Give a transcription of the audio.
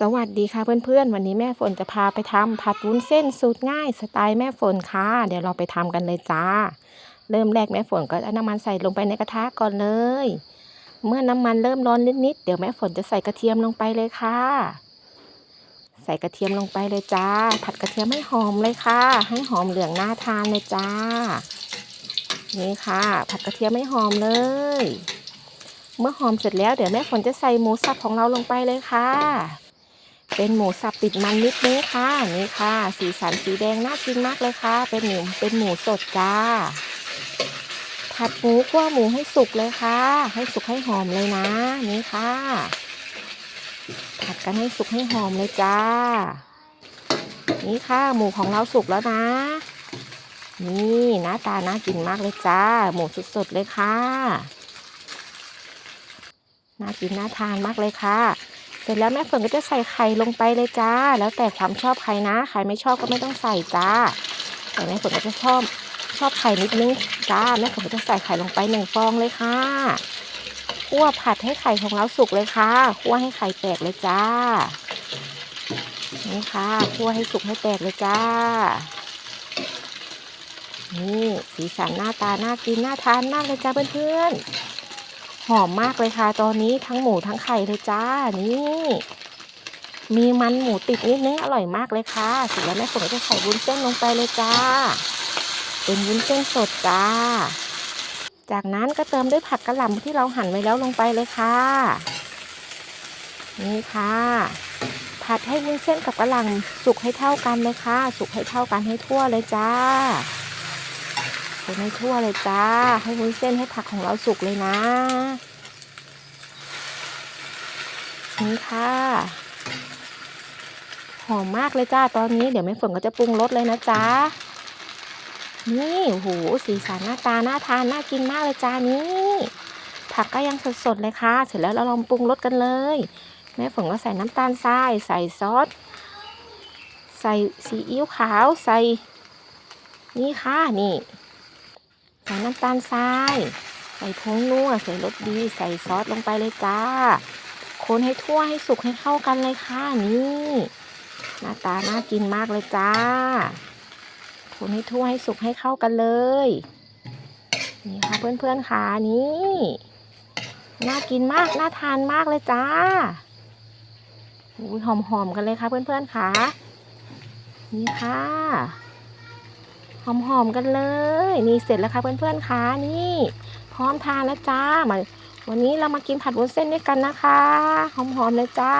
สวัสดีค่ะเพื่อนๆ วันนี้แม่ฝนจะพาไปทำผัดวุ้นเส้นสูตรง่ายสไตล์แม่ฝนค่ะ เดี๋ยวเราไปทำกันเลยจ้า เริ่มแรกแม่ฝนก็เอาน้ำมันใส่ลงไปในกระทะก่อนเลย เมื่อน้ำมันเริ่มร้อนนิดๆเดี๋ยวแม่ฝนจะใส่กระเทียมลงไปเลยค่ะ ใส่กระเทียมลงไปเลยจ้า ผัดกระเทียมให้หอมเลยค่ะ ให้หอมเหลืองน่าทานเลยจ้า นี่ค่ะ ผัดกระเทียมให้หอมเลย เมื่อหอมเสร็จแล้วเดี๋ยวแม่ฝนจะใส่หมูสับของเราลงไปเลยค่ะ เป็นหมูสับติดมันนิดนึงค่ะนี่ค่ะ สีสันสีแดงน่ากินมากเลยค่ะ เป็นหมูเป็นหมูสดจ้า ผัดหมูคั่วหมูให้สุกเลยค่ะ ให้สุกให้หอมเลยนะนี่ค่ะ ผัดกันให้สุกให้หอมเลยจ้า นี่ค่ะ หมูของเราสุกแล้วนะ นี่หน้าตาน่ากินมากเลยจ้า หมูสดๆเลยค่ะน่ากินน่าทานมากเลยค่ะ เสร็จแล้วแม่ฝนก็จะใส่ไข่ลงไปเลยจ้า แล้วแต่ความชอบใครนะใครไม่ชอบก็ไม่ต้องใส่จ้าแต่แม่ฝนก็จะชอบชอบไข่นิดนึงจ้าแม่ฝนก็จะใส่ไข่ลงไปหนึ่งฟองเลยค่ะคั่วผัดให้ไข่ของเราสุกเลยค่ะคั่วให้ไข่แตกเลยจ้านี่ค่ะคั่วให้สุกให้แตกเลยจ้านี่สีสันหน้าตาน่ากินน่าทานมากเลยจ้าเพื่อนๆ หอมมากเลยค่ะ ตอนนี้ทั้งหมูทั้งไข่เลยจ้า นี่ มีมันหมูติดนิดนึงอร่อยมากเลยค่ะเสร็จแล้วแม่ฝนก็จะใส่วุ้นเส้นลงไปเลยจ้า เป็นวุ้นเส้นสดจ้า จากนั้นก็เติมด้วยผักกระหล่ำที่เราหั่นไว้แล้วลงไปเลยค่ะ นี่ค่ะ ผัดให้วุ้นเส้นกับกระหล่ำสุกให้เท่ากันเลยค่ะ สุกให้เท่ากันให้ทั่วเลยจ้า คนให้ทั่วเลยจ้า ให้วุ้นเส้นให้ผักของเราสุกเลยนะนี่ค่ะ หอมมากเลยจ้าตอนนี้เดี๋ยวแม่ฝนก็จะปรุงรสเลยนะจ๊ะนี่โอ้โหสีสันหน้าตาน่าทานน่ากินมากเลยจ้านี่ผักก็ยังสดๆเลยค่ะ เสร็จแล้วเราลองปรุงรสกันเลย แม่ฝนก็ใส่น้ำตาลทราย ใส่ซอส ใส่ซีอิ๊วขาว ใส่ นี่ค่ะ นี่ ใส่น้ำตาลทราย ใส่ผงนัวใส่รสดี ใส่ซอสลงไปเลยจ้า คนให้ทั่วให้สุกให้เข้ากันเลยค่ะนี่หน้าตาน่ากินมากเลยจ้า คนให้ทั่วให้สุกให้เข้ากันเลย นี่ค่ะเพื่อนๆค่ะนี่น่ากินมากน่าทานมากเลยจ้าหอมๆกันเลยค่ะเพื่อนๆค่ะนี่ค่ะ หอมๆกันเลย นี่เสร็จแล้วค่ะเพื่อนๆค่ะนี่ พร้อมทานแล้วจ้ามาวันนี้เรามากินผัดวุ้นเส้นด้วยกันนะคะ หอมๆเลยจ้า